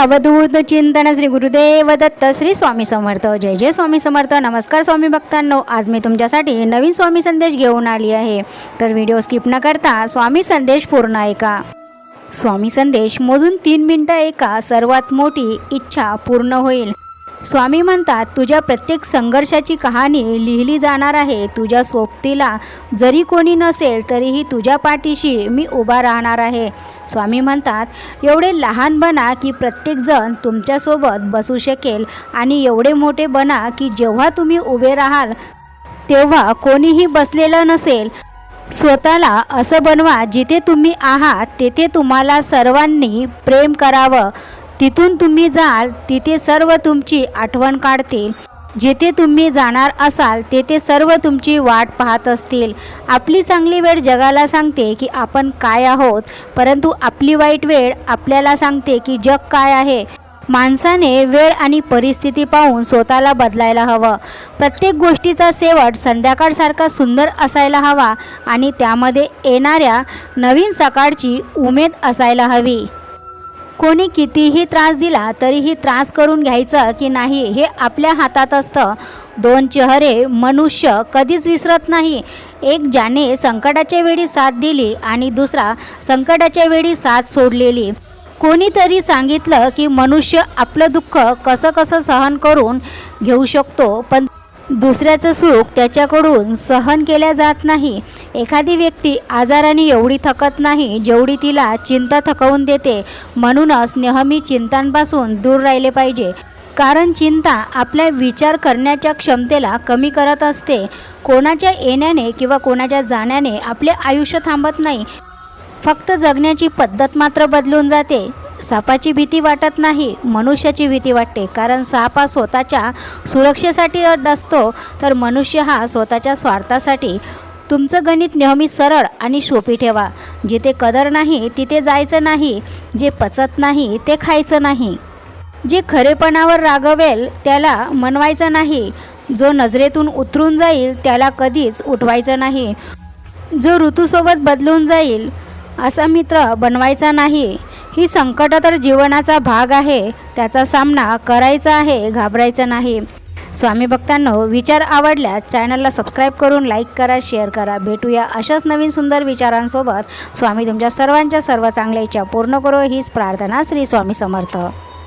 अवधूत चिंतन श्री गुरुदेव दत्त श्री स्वामी समर्थ. जय जय स्वामी समर्थ. नमस्कार स्वामी भक्तांनो आज मी तुमच्यासाठी नवीन स्वामी संदेश घेऊन आली आहे. तर व्हिडिओ स्किप न करता स्वामी संदेश पूर्ण ऐका. स्वामी संदेश मोजून तीन मिनटं ऐका सर्वात मोठी इच्छा पूर्ण होईल. स्वामी म्हणतात तुझ्या प्रत्येक संघर्षाची कहाणी लिहिली जाणार आहे. तुझ्या सोबतीला जरी कोणी नसेल तरीही तुझ्या पाठीशी मी उभा राहणार आहे. स्वामी म्हणतात एवढे लहान बना की प्रत्येकजण तुमच्यासोबत बसू शकेल आणि एवढे मोठे बना की जेव्हा तुम्ही उभे राहाल तेव्हा कोणीही बसलेलं नसेल. स्वतःला असं बनवा जिथे तुम्ही आहात तेथे तुम्हाला सर्वांनी प्रेम करावं. तिथून तुम्ही जाल तिथे सर्व तुमची आठवण काढतील. जेथे तुम्ही जाणार असाल तेथे सर्व तुमची वाट पाहत असतील. आपली चांगली वेळ जगाला सांगते की आपण काय आहोत परंतु आपली वाईट वेळ आपल्याला सांगते की जग काय आहे. माणसाने वेळ आणि परिस्थिती पाहून स्वतःला बदलायला हवं. प्रत्येक गोष्टीचा शेवट संध्याकाळसारखा सुंदर असायला हवा आणि त्यामध्ये येणाऱ्या नवीन सकाळची उमेद असायला हवी. कोणी कितीही त्रास दिला तरीही त्रास करून घ्यायचं की नाही हे आपल्या हातात असतं. दोन चेहरे मनुष्य कधीच विसरत नाही. एक ज्याने संकटाच्या वेळी साथ दिली आणि दुसरा संकटाच्या वेळी साथ सोडलेली. कोणीतरी सांगितलं की मनुष्य आपलं दुःख कसं कसं सहन करून घेऊ शकतो पण दुसऱ्याचं सुख त्याच्याकडून सहन केल्या जात नाही. एखादी व्यक्ती आजाराने एवढी थकत नाही जेवढी तिला चिंता थकवून देते म्हणूनच नेहमी चिंतांपासून दूर राहिले पाहिजे. कारण चिंता आपल्या विचार करण्याच्या क्षमतेला कमी करत असते. कोणाच्या येण्याने किंवा कोणाच्या जाण्याने आपले आयुष्य थांबत नाही. फक्त जगण्याची पद्धत मात्र बदलून जाते. सापाची भीती वाटत नाही मनुष्याची भीती वाटते. कारण साप हा स्वतःच्या सुरक्षेसाठी असतो तर मनुष्य हा स्वतःच्या स्वार्थासाठी. तुमचं गणित नेहमी सरळ आणि सोपी ठेवा. जिथे कदर नाही तिथे जायचं नाही. जे पचत नाही ते खायचं नाही. जे खरेपणावर रागवेल त्याला मनवायचं नाही. जो नजरेतून उतरून जाईल त्याला कधीच उठवायचं नाही. जो ऋतूसोबत बदलून जाईल असा मित्र बनवायचा नाही. ही संकट तर जीवनाचा भाग आहे. त्याचा सामना करायचा आहे घाबरायचं नाही. स्वामी भक्तांनो विचार आवडल्यास चॅनलला सबस्क्राईब करून लाईक करा शेअर करा. भेटूया अशाच नवीन सुंदर विचारांसोबत. स्वामी तुमच्या सर्वांच्या सर्व चांगल्या इच्छा पूर्ण करो. हीच प्रार्थना श्री स्वामी समर्थ.